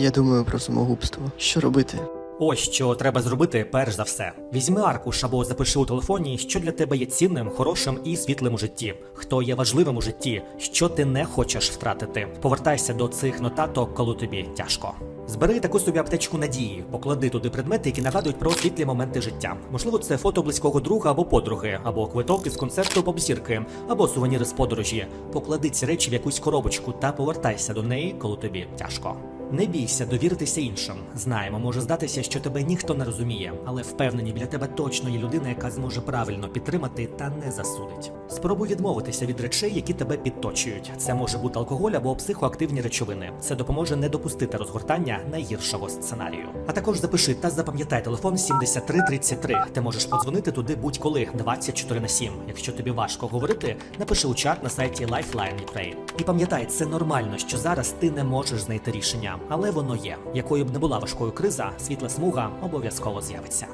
Я думаю про самогубство. Що робити? Ось що треба зробити перш за все. Візьми аркуш або запиши у телефоні, що для тебе є цінним, хорошим і світлим у житті, хто є важливим у житті, що ти не хочеш втратити. Повертайся до цих нотаток, коли тобі тяжко. Збери таку собі аптечку надії, поклади туди предмети, які нагадують про світлі моменти життя. Можливо, це фото близького друга або подруги, або квиток із концерту поп-зірки, або сувеніри з подорожі. Поклади ці речі в якусь коробочку та повертайся до неї, коли тобі тяжко. Не бійся довіритися іншим. Знаємо, може здатися, що тебе ніхто не розуміє, але впевнені, біля тебе точно є людина, яка зможе правильно підтримати та не засудить. Спробуй відмовитися від речей, які тебе підточують. Це може бути алкоголь або психоактивні речовини. Це допоможе не допустити розгортання найгіршого сценарію. А також запиши та запам'ятай телефон 7333. Ти можеш подзвонити туди будь-коли 24 на 7. Якщо тобі важко говорити, напиши у чат на сайті Lifeline Ukraine. І пам'ятай, це нормально, що зараз ти не можеш знайти рішення, але воно є. Якою б не була важкою криза, світла смуга обов'язково з'явиться.